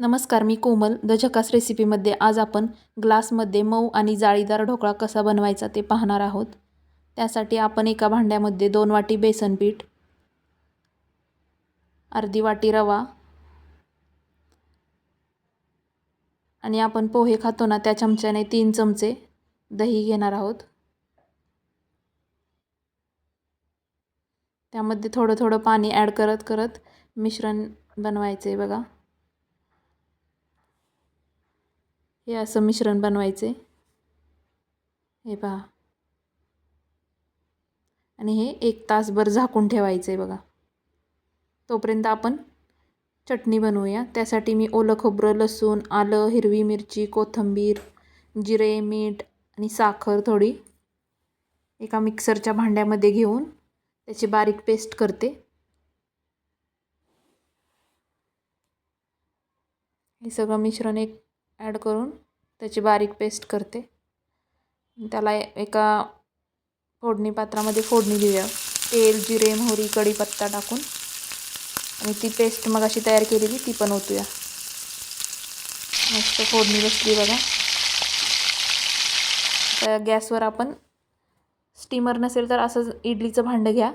नमस्कार मी कोमल. द झकास रेसिपीमध्ये आज आपण ग्लासमध्ये मऊ आणि जाळीदार ढोकळा कसा बनवायचा ते पाहणार आहोत. त्यासाठी आपण एका भांड्यामध्ये दोन वाटी बेसन पीठ अर्धी वाटी रवा आणि आपण पोहे खातो ना त्या चमच्याने तीन चमचे दही घेणार आहोत. त्यामध्ये थोडं थोडं पाणी ॲड करत करत मिश्रण बनवायचं आहे बघा. हे असं मिश्रण बनवायचे. हे पहा. आणि हे एक तासभर झाकून ठेवायचं आहे बघा. तोपर्यंत आपण चटणी बनवूया. त्यासाठी मी ओलं खोबरं लसूण आलं हिरवी मिरची कोथिंबीर जिरे मीठ आणि साखर थोडी एका मिक्सरच्या भांड्यामध्ये घेऊन त्याची बारीक पेस्ट करते. हे सगळं मिश्रण एक ॲड करून त्याची बारीक पेस्ट करते. त्याला एका फोडणी पात्रामध्ये फोडणी देऊया. तेल जिरे मोहरी कढीपत्ता टाकून. आणि ती पेस्ट मग अशी तयार केलेली ती पण ओतूया. मस्त फोडणी बसली बघा. त्या गॅसवर आपण स्टीमर नसेल तर असंच इडलीचं भांडं घ्या.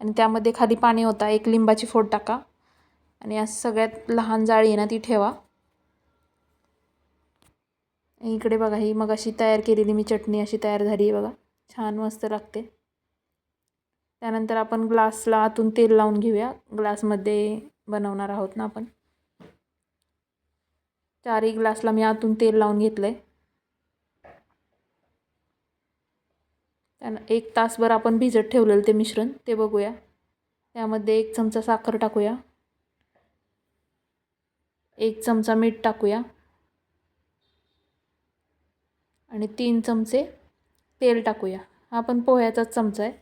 आणि त्यामध्ये खाली पाणी होता एक लिंबाची फोड टाका. आणि असं सगळ्यात लहान जाळी आहे ना ती ठेवा. इकडे बघा ही मग अशी तयार केलेली मी चटणी अशी तयार झाली आहे बघा. छान मस्त लागते. त्यानंतर आपण ग्लासला आतून तेल लावून घेऊया. ग्लासमध्ये बनवणार आहोत ना आपण. चारही ग्लासला मी आतून तेल लावून घेतलं आहे त्यानं एक तासभर आपण भिजत ठेवलेलं ते मिश्रण ते बघूया. त्यामध्ये एक चमचा साखर टाकूया. एक चमचा मीठ टाकूया. आणि तीन चमचे तेल टाकूया. हा आपण पोह्याचाच चमचा आहे.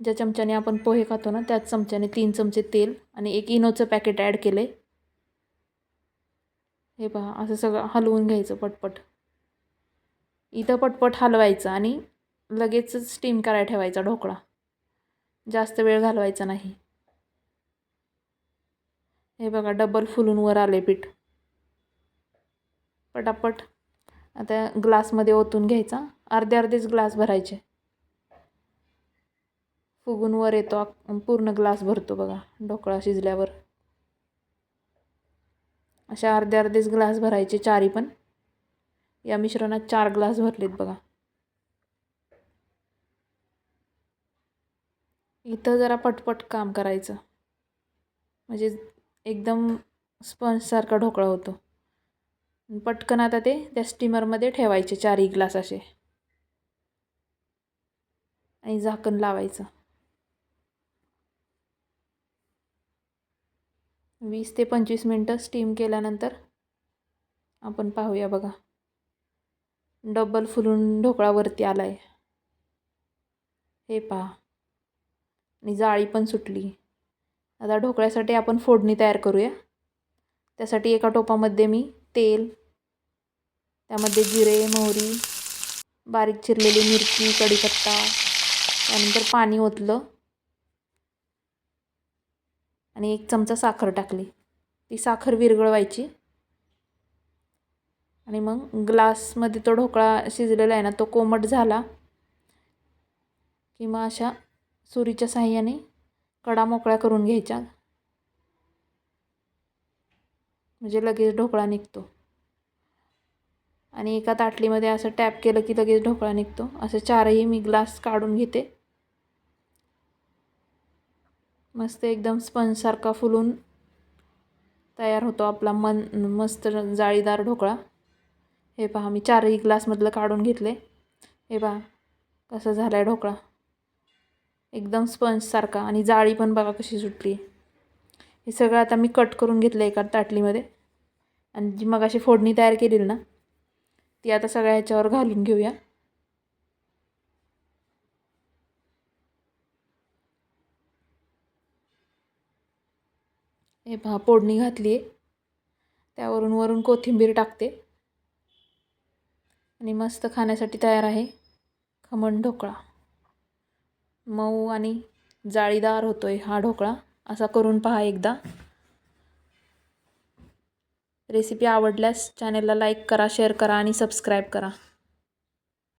ज्या चमच्याने आपण पोहे खातो ना त्याच चमच्याने तीन चमचे तेल आणि एक इनोचं पॅकेट ॲड केलं आहे हे पहा असं सगळं हलवून घ्यायचं पटपट. इथं पटपट हलवायचं आणि लगेचच स्टीम करायला ठेवायचा ढोकळा. जास्त वेळ घालवायचा नाही. हे बघा डबल फुलून वर आले पीठ. पटापट. आता ग्लासमध्ये ओतून घ्यायचा. अर्धे अर्धेच ग्लास भरायचे. फुगून वर येतो पूर्ण ग्लास भरतो बघा ढोकळा शिजल्यावर. अशा अर्धे अर्धेच ग्लास भरायचे चारी पण. या मिश्रणात चार ग्लास भरलेत बघा. इथं जरा पटपट काम करायचं. म्हणजे एकदम स्पंजसारखा ढोकळा होतो. पटकन आता ते त्या स्टीमरमध्ये ठेवायचे चारही ग्लास असे. आणि झाकण लावायचं. वीस ते पंचवीस मिनटं स्टीम केल्यानंतर आपण पाहूया बघा. डबल फुलून ढोकळावरती आला आहे हे पहा. आणि जाळी पण सुटली. आता ढोकळ्यासाठी आपण फोडणी तयार करूया. त्यासाठी एका टोपामध्ये मी तेल त्यामध्ये जिरे मोहरी बारीक चिरलेली मिरची कढीपत्ता त्यानंतर पाणी ओतलं. आणि एक चमचा साखर टाकली. ती साखर विरघळवायची. आणि मग ग्लासमध्ये तो ढोकळा शिजलेला आहे ना तो कोमट झाला किंवा अशा सुरीच्या साह्याने कडा मोकळ्या करून घ्यायच्या. म्हणजे लगेच ढोकळा निघतो. आणि एका ताटलीमध्ये असं टॅप केलं की लगेच ढोकळा निघतो. असं चारही मी ग्लास काढून घेते. मस्त एकदम स्पंजसारखा फुलून तयार होतो आपला मन मस्त जाळीदार ढोकळा. हे पहा मी चारही ग्लासमधलं काढून घेतले. हे पहा कसं झालं आहे ढोकळा. एकदम स्पंजसारखा आणि जाळी पण बघा कशी सुटली हे सगळं आता मी कट करून घेतलं एका ताटलीमध्ये. आणि जी मग अशी फोडणी तयार केलेली ना ती आता सगळ्या ह्याच्यावर घालून घेऊया. हे पहा फोडणी घातली आहे त्यावरून वरून कोथिंबीर टाकते. आणि मस्त खाण्यासाठी तयार आहे खमण ढोकळा. मऊ आणि जाळीदार होतो आहे हा ढोकळा. असा करून पहा एकदा. रेसिपी आवडल्यास चॅनेलला लाईक करा शेअर करा आणि सबस्क्राईब करा.